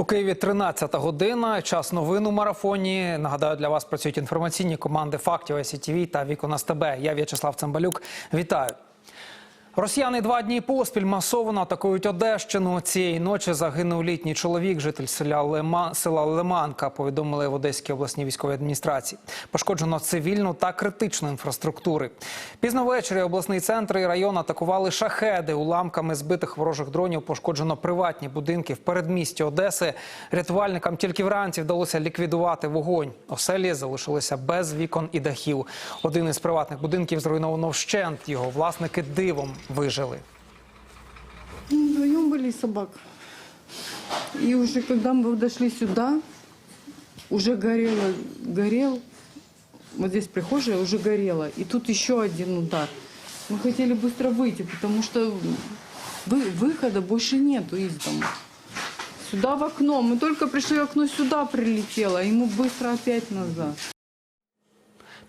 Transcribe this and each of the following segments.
У Києві 13 година. Час новин у марафоні. Нагадаю, для вас працюють інформаційні команди фактів СІТВ та Вікона СТБ. Я В'ячеслав Цимбалюк. Вітаю. Росіяни два дні поспіль масово атакують Одещину. Цієї ночі загинув літній чоловік, житель села, Лема, села Лиманка, повідомили в Одеській обласній військовій адміністрації. Пошкоджено цивільну та критичну інфраструктури. Пізно ввечері обласний центр і район атакували шахеди. Уламками збитих ворожих дронів пошкоджено приватні будинки в передмісті Одеси. Рятувальникам тільки вранці вдалося ліквідувати вогонь. Оселі залишилися без вікон і дахів. Один із приватних будинків зруйновано вщент. Його власники дивом вижили. Мы Вдвоем были собак. И уже когда мы дошли сюда, уже горело, горел, вот здесь прихожая уже горела. И тут еще один удар. Мы хотели быстро выйти, потому что вы- выхода больше нету из дома. Сюда в окно. Мы только пришли, окно сюда прилетело, и мы быстро опять назад.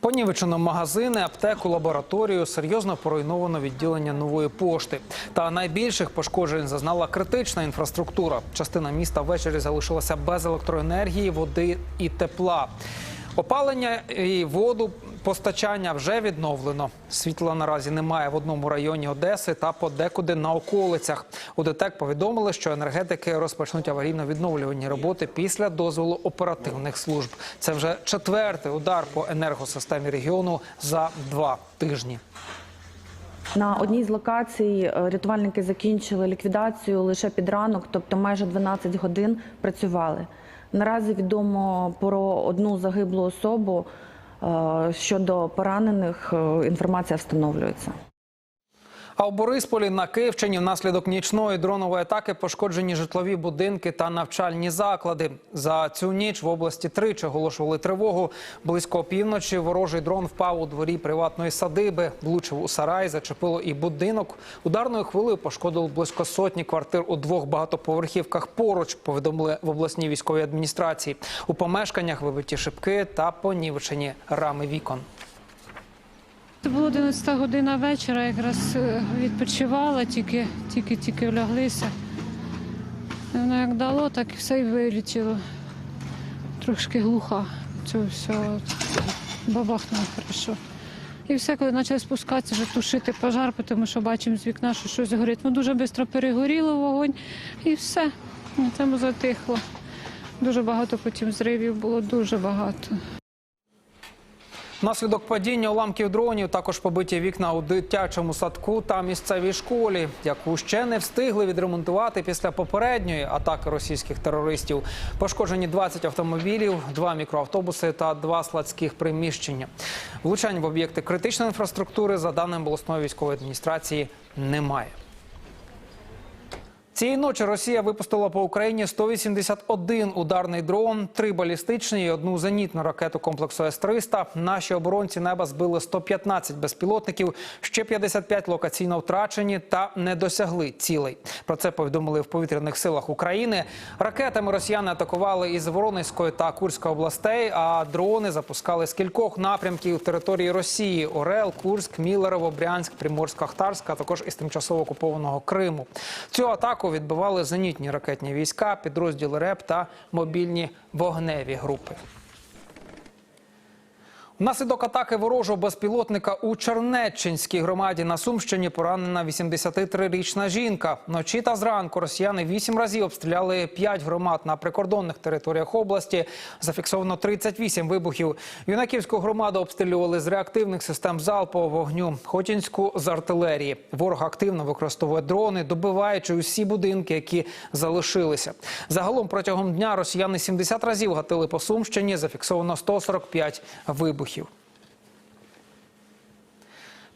Понівечено магазини, аптеку, лабораторію, серйозно поруйновано відділення нової пошти. Та найбільших пошкоджень зазнала критична інфраструктура. Частина міста ввечері залишилася без електроенергії, води і тепла. Опалення і воду постачання вже відновлено. Світла наразі немає в одному районі Одеси та подекуди на околицях. У ДТЕК повідомили, що енергетики розпочнуть аварійно-відновлювальні роботи після дозволу оперативних служб. Це вже четвертий удар по енергосистемі регіону за два тижні. На одній з локацій е, рятувальники закінчили ліквідацію лише під ранок, тобто майже 12 годин працювали. Наразі відомо про одну загиблу особу. Е, Щодо поранених е, інформація встановлюється. А у Борисполі на Київщині внаслідок нічної дронової атаки пошкоджені житлові будинки та навчальні заклади. За цю ніч в області тричі оголошували тривогу. Близько опівночі ворожий дрон впав у дворі приватної садиби, влучив у сарай, зачепило і будинок. Ударною хвилею пошкодило близько сотні квартир у двох багатоповерхівках поруч. Повідомили в обласній військовій адміністрації. У помешканнях вибиті шибки та понівечені рами вікон. Це була 11 година вечора, якраз е, відпочивала, тільки, тільки, тільки вляглися. Воно як дало, так і все й вилетіло. Трошки глуха. Це все бабахнуло хорошо. І все, коли почали спускатися, вже тушити пожар, тому що бачимо з вікна, що щось горить. Ну дуже швидко перегоріло вогонь і все. На цьому затихло. Дуже багато потім зривів було, дуже багато. Внаслідок падіння уламків дронів також побиті вікна у дитячому садку та місцевій школі, яку ще не встигли відремонтувати після попередньої атаки російських терористів. Пошкоджені 20 автомобілів, два мікроавтобуси та два складських приміщення. Влучань в об'єкти критичної інфраструктури, за даними обласної військової адміністрації, немає. Цієї ночі Росія випустила по Україні 181 ударний дрон, три балістичні і одну зенітну ракету комплексу С-300. Наші оборонці неба збили 115 безпілотників, ще 55 локаційно втрачені та не досягли цілей. Про це повідомили в повітряних силах України. Ракетами росіяни атакували із Воронезької та Курської областей, а дрони запускали з кількох напрямків території Росії: Орел, Курськ, Мілерово, Брянськ, Приморська-Ахтарськ, а також із тимчасово окупованого Криму. Цю атаку відбивали зенітні ракетні війська, підрозділи РЕП та мобільні вогневі групи. Внаслідок атаки ворожого безпілотника у Чернеччинській громаді на Сумщині поранена 83-річна жінка. Вночі та зранку росіяни вісім разів обстріляли п'ять громад на прикордонних територіях області. Зафіксовано 38 вибухів. Юнаківську громаду обстрілювали з реактивних систем залпового вогню, Хотінську з артилерії. Ворог активно використовує дрони, добиваючи усі будинки, які залишилися. Загалом протягом дня росіяни 70 разів гатили по Сумщині. Зафіксовано 145 вибухів.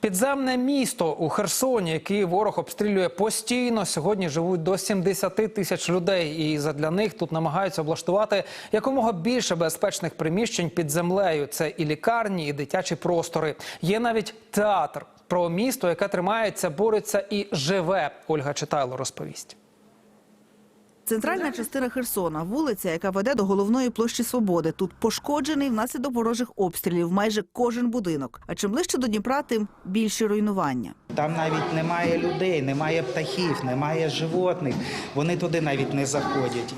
Підземне місто у Херсоні, яке ворог обстрілює постійно. Сьогодні живуть до 70 тисяч людей, і задля них тут намагаються облаштувати якомога більше безпечних приміщень під землею. Це і лікарні, і дитячі простори. Є навіть театр про місто, яке тримається, бореться і живе. Ольга Читайло розповість. Центральна частина Херсона, вулиця, яка веде до головної площі Свободи. Тут пошкоджений внаслідок ворожих обстрілів майже кожен будинок. А чим ближче до Дніпра, тим більші руйнування. Там навіть немає людей, немає птахів, немає животних. Вони туди навіть не заходять.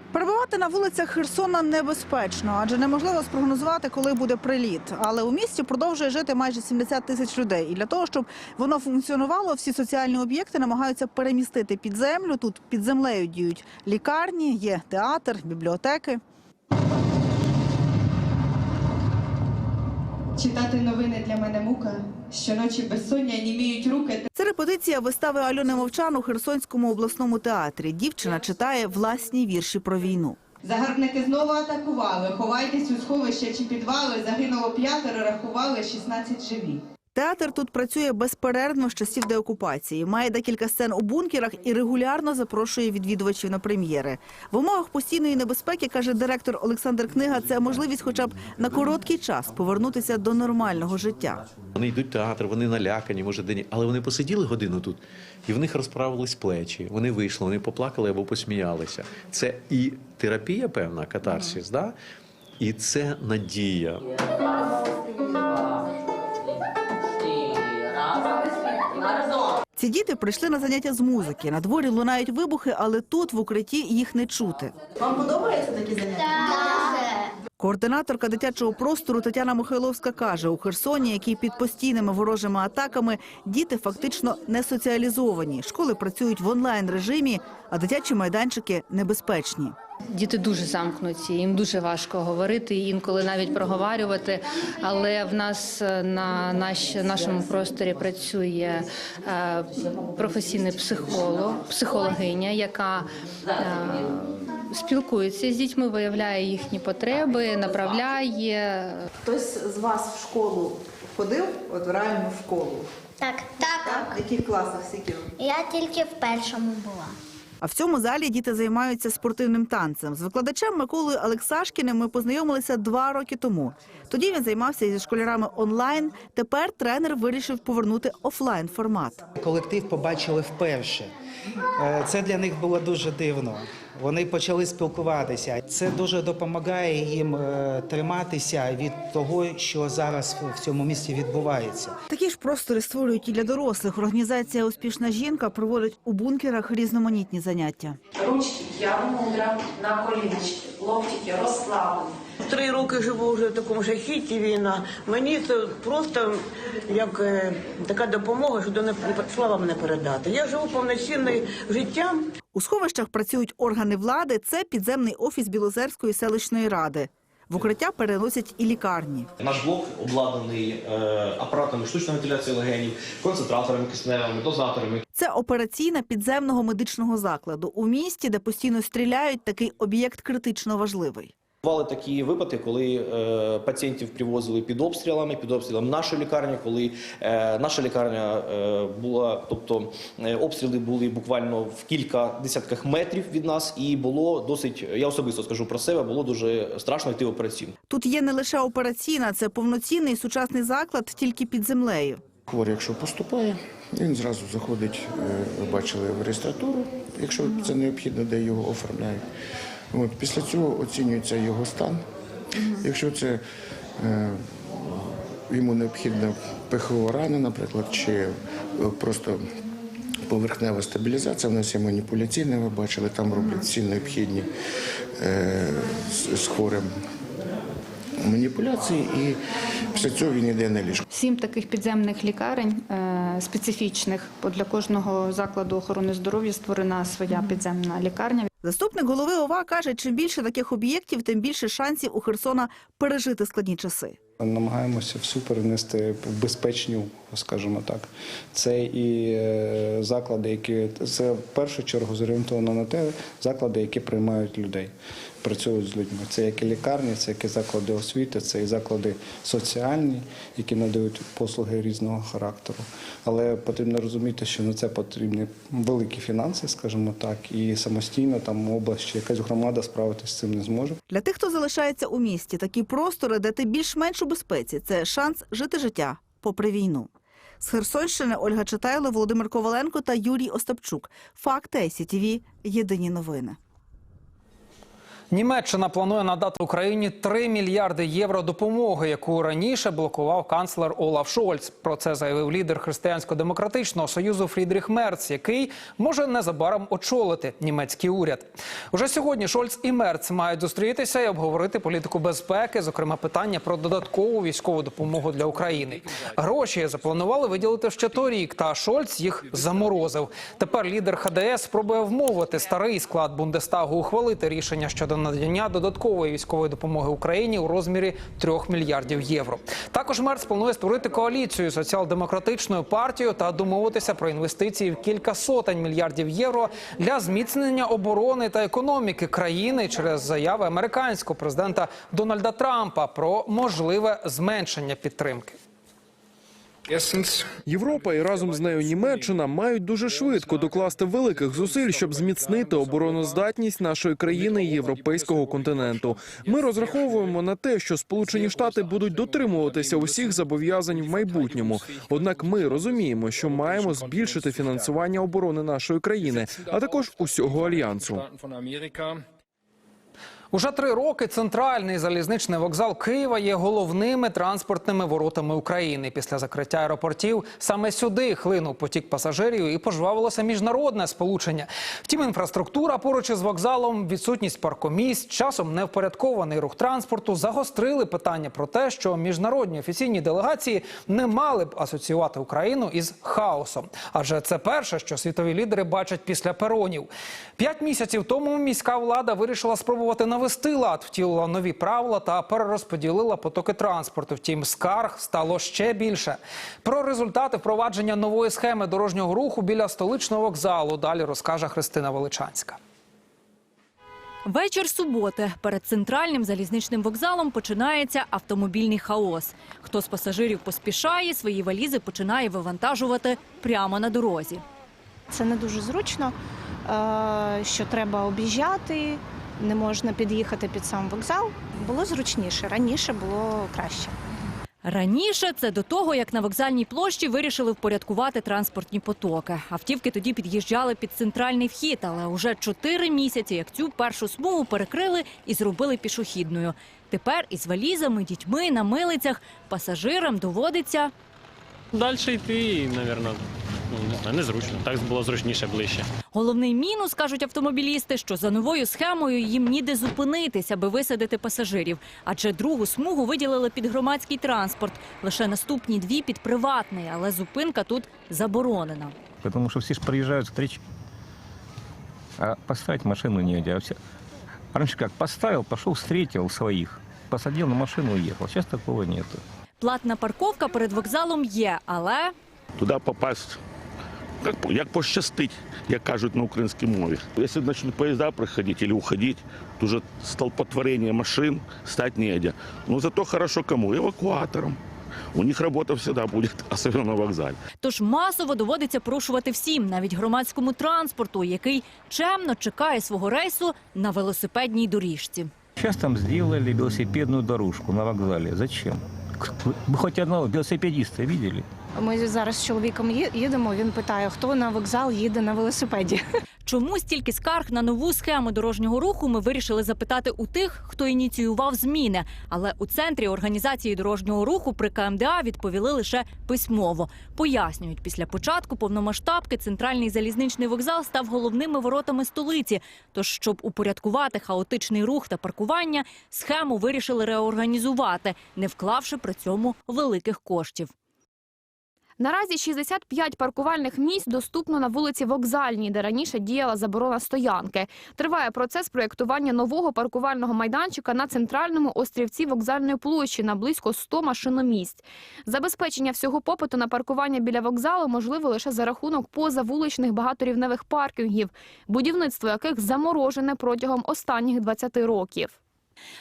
Перебувати на вулицях Херсона небезпечно, адже неможливо спрогнозувати, коли буде приліт. Але у місті продовжує жити майже 70 тисяч людей. І для того, щоб воно функціонувало, всі соціальні об'єкти намагаються перемістити під землю. Тут під землею діють лікарні, є театр, бібліотеки. Читати новини для мене мука. Щоночі безсоння німіють руки. Це репетиція вистави Альони Мовчан у Херсонському обласному театрі. Дівчина читає власні вірші про війну. Загарбники знову атакували. Ховайтесь у сховища чи підвали. Загинуло п'ятеро, рахували 16 живі. Театр тут працює безперервно з часів деокупації. Має декілька сцен у бункерах і регулярно запрошує відвідувачів на прем'єри. В умовах постійної небезпеки, каже директор Олександр Книга, це можливість хоча б на короткий час повернутися до нормального життя. Вони йдуть в театр, вони налякані, може день, але вони посиділи годину тут, і в них розправились плечі. Вони вийшли, вони поплакали або посміялися. Це і терапія, певна, катарсис, да? і це надія. Ці діти прийшли на заняття з музики. На дворі лунають вибухи, але тут в укритті їх не чути. Вам подобаються такі заняття? Координаторка дитячого простору Тетяна Михайловська каже, у Херсоні, який під постійними ворожими атаками, діти фактично не соціалізовані. Школи працюють в онлайн режимі, а дитячі майданчики небезпечні. Діти дуже замкнуті, їм дуже важко говорити, інколи навіть проговарювати. Але в нас е, на наш, нашому просторі працює е, професійний психолог, психологиня, яка е, спілкується з дітьми, виявляє їхні потреби, направляє. Хтось з вас в школу ходив, от в реальну школу. Так, так. В яких класах скільки? Я тільки в першому була. А в цьому залі діти займаються спортивним танцем. З викладачем Миколою Олексашкіним ми познайомилися два роки тому. Тоді він займався зі школярами онлайн. Тепер тренер вирішив повернути офлайн формат. Колектив побачили вперше. Е, Це для них було дуже дивно. Вони почали спілкуватися. Це дуже допомагає їм е, триматися від того, що зараз в цьому місті відбувається. Такі ж простори створюють і для дорослих. Організація Успішна жінка проводить у бункерах різноманітні заняття. Ручки я мудра на коліночки, локтики розслаблені. Три роки живу вже в такому жахіті війна. Мені це просто як е, така допомога, що до не словам не передати. Я живу повноцінним життям. У сховищах працюють органи влади. Це підземний офіс Білозерської селищної ради. В укриття переносять і лікарні. Наш блок обладнаний е, апаратами штучної вентиляції легенів, концентраторами кисневими, дозаторами. Це операційна підземного медичного закладу. У місті, де постійно стріляють, такий об'єкт критично важливий. Бували такі випадки, коли е, пацієнтів привозили під обстрілами, під обстрілом нашої лікарні, коли е, наша лікарня е, була, тобто е, обстріли були буквально в кілька десятках метрів від нас, і було досить, я особисто скажу про себе, було дуже страшно йти в операційну. Тут є не лише операційна, це повноцінний сучасний заклад тільки під землею. Хворий, якщо поступає, він зразу заходить, е, ви бачили в реєстратуру, якщо це необхідно, де його оформляють. От, після цього оцінюється його стан. Якщо це е, йому необхідна пихова рана, наприклад, чи е, просто поверхнева стабілізація, в нас є маніпуляційна, ви бачили, там роблять всі необхідні е, з, з хворим маніпуляції, і після цього він йде на ліжко. Сім таких підземних лікарень е, специфічних, бо для кожного закладу охорони здоров'я створена своя підземна лікарня. Заступник голови ОВА каже, чим більше таких об'єктів, тим більше шансів у Херсона пережити складні часи. Намагаємося всю перенести в безпечню, скажімо так. Це і е, заклади, які це в першу чергу зорієнтовано на те, заклади, які приймають людей, працюють з людьми. Це як і лікарні, це як і заклади освіти, це і заклади соціальні, які надають послуги різного характеру. Але потрібно розуміти, що на це потрібні великі фінанси, скажімо так, і самостійно там область чи якась громада справитися з цим не зможе. Для тих, хто залишається у місті, такі простори, де ти більш-менш у безпеці, це шанс жити життя попри війну. З Херсонщини Ольга Читайло, Володимир Коваленко та Юрій Остапчук. Факти СІТВ. Єдині новини. Німеччина планує надати Україні 3 мільярди євро допомоги, яку раніше блокував канцлер Олаф Шольц. Про це заявив лідер християнсько-демократичного союзу Фрідріх Мерц, який може незабаром очолити німецький уряд. Уже сьогодні Шольц і Мерц мають зустрітися і обговорити політику безпеки, зокрема питання про додаткову військову допомогу для України. Гроші запланували виділити ще торік, та Шольц їх заморозив. Тепер лідер ХДС спробує вмовити старий склад Бундестагу ухвалити рішення щодо надання додаткової військової допомоги Україні у розмірі 3 мільярдів євро. Також Мерц планує створити коаліцію соціал-демократичною партією та домовитися про інвестиції в кілька сотень мільярдів євро для зміцнення оборони та економіки країни через заяви американського президента Дональда Трампа про можливе зменшення підтримки. Європа і разом з нею Німеччина мають дуже швидко докласти великих зусиль, щоб зміцнити обороноздатність нашої країни і європейського континенту. Ми розраховуємо на те, що Сполучені Штати будуть дотримуватися усіх зобов'язань в майбутньому. Однак ми розуміємо, що маємо збільшити фінансування оборони нашої країни, а також усього альянсу. Уже три роки центральний залізничний вокзал Києва є головними транспортними воротами України. Після закриття аеропортів саме сюди хлинув потік пасажирів і пожвавилося міжнародне сполучення. Втім, інфраструктура поруч із вокзалом, відсутність паркомісць, часом невпорядкований рух транспорту загострили питання про те, що міжнародні офіційні делегації не мали б асоціювати Україну із хаосом. Адже це перше, що світові лідери бачать після перонів. П'ять місяців тому міська влада вирішила спробувати навести лад, втілила нові правила та перерозподілила потоки транспорту. Втім, скарг стало ще більше. Про результати впровадження нової схеми дорожнього руху біля столичного вокзалу далі розкаже Христина Величанська. Вечір суботи перед центральним залізничним вокзалом починається автомобільний хаос. Хто з пасажирів поспішає, свої валізи починає вивантажувати прямо на дорозі. Це не дуже зручно, е, що треба об'їжджати, не можна під'їхати під сам вокзал. Було зручніше, раніше було краще. Раніше це до того, як на вокзальній площі вирішили впорядкувати транспортні потоки. Автівки тоді під'їжджали під центральний вхід, але уже чотири місяці, як цю першу смугу перекрили і зробили пішохідною. Тепер із валізами, дітьми на милицях пасажирам доводиться Далі йти, мабуть, ну, не знаю, незручно. Так було зручніше ближче. Головний мінус, кажуть автомобілісти, що за новою схемою їм ніде зупинитися, аби висадити пасажирів. Адже другу смугу виділили під громадський транспорт. Лише наступні дві під приватний, але зупинка тут заборонена. Потому что все же проезжают встречи. А поставить машину негде. Раньше как, поставил, пошел, встретил своих, посадил на машину и уехал. Сейчас такого нету. Платна парковка перед вокзалом є, але Туди попасть, як, як пощастить, як кажуть на українській мові. Якщо почнуть поїзда приходити або уходити, то вже столпотворення машин стати негде. Ну зато хорошо кому? Евакуаторам. У них робота завжди буде, особливо на вокзалі. тож масово доводиться порушувати всім, навіть громадському транспорту, який чемно чекає свого рейсу на велосипедній доріжці. Сейчас там сделали велосипедную дорожку на вокзале. Зачем? Вы хоть одного велосипедиста видели? Ми зараз з чоловіком їдемо. Він питає, хто на вокзал їде на велосипеді. Чому стільки скарг на нову схему дорожнього руху? Ми вирішили запитати у тих, хто ініціював зміни. Але у центрі організації дорожнього руху при КМДА відповіли лише письмово. Пояснюють, після початку повномасштабки центральний залізничний вокзал став головними воротами столиці. Тож, щоб упорядкувати хаотичний рух та паркування, схему вирішили реорганізувати, не вклавши при цьому великих коштів. Наразі 65 паркувальних місць доступно на вулиці Вокзальній, де раніше діяла заборона стоянки. Триває процес проєктування нового паркувального майданчика на центральному острівці вокзальної площі на близько 100 машиномісць. Забезпечення всього попиту на паркування біля вокзалу можливо лише за рахунок позавуличних багаторівневих паркінгів, будівництво яких заморожене протягом останніх 20 років.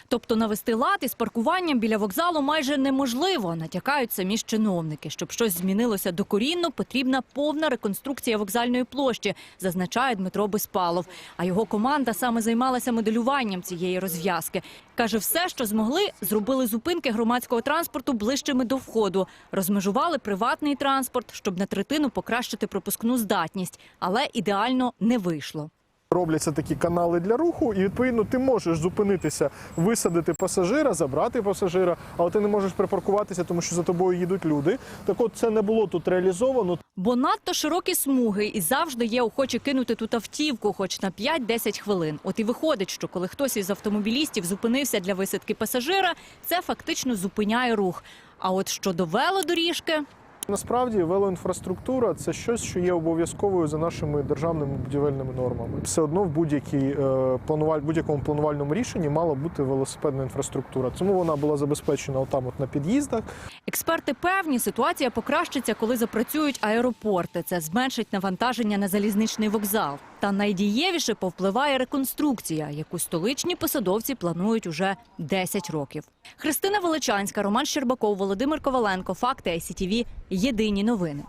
Тобто навести лад із паркуванням біля вокзалу майже неможливо, натякають самі ж чиновники. Щоб щось змінилося докорінно, потрібна повна реконструкція вокзальної площі, зазначає Дмитро Безпалов. А його команда саме займалася моделюванням цієї розв'язки. Каже, все, що змогли, зробили зупинки громадського транспорту ближчими до входу, розмежували приватний транспорт, щоб на третину покращити пропускну здатність, але ідеально не вийшло. Робляться такі канали для руху, і відповідно ти можеш зупинитися, висадити пасажира, забрати пасажира, але ти не можеш припаркуватися, тому що за тобою їдуть люди. Так от це не було тут реалізовано. Бо надто широкі смуги і завжди є охочі кинути тут автівку, хоч на 5-10 хвилин. От і виходить, що коли хтось із автомобілістів зупинився для висадки пасажира, це фактично зупиняє рух. А от щодо велодоріжки, Насправді велоінфраструктура це щось, що є обов'язковою за нашими державними будівельними нормами. Все одно в будь-якій е, плануваль, будь-якому планувальному рішенні мала бути велосипедна інфраструктура. Тому вона була забезпечена отам, от на під'їздах. експерти певні, ситуація покращиться, коли запрацюють аеропорти. Це зменшить навантаження на залізничний вокзал. Та найдієвіше повпливає реконструкція, яку столичні посадовці планують уже 10 років. Христина Величанська, Роман Щербаков, Володимир Коваленко. Факти ICTV. Єдині новини.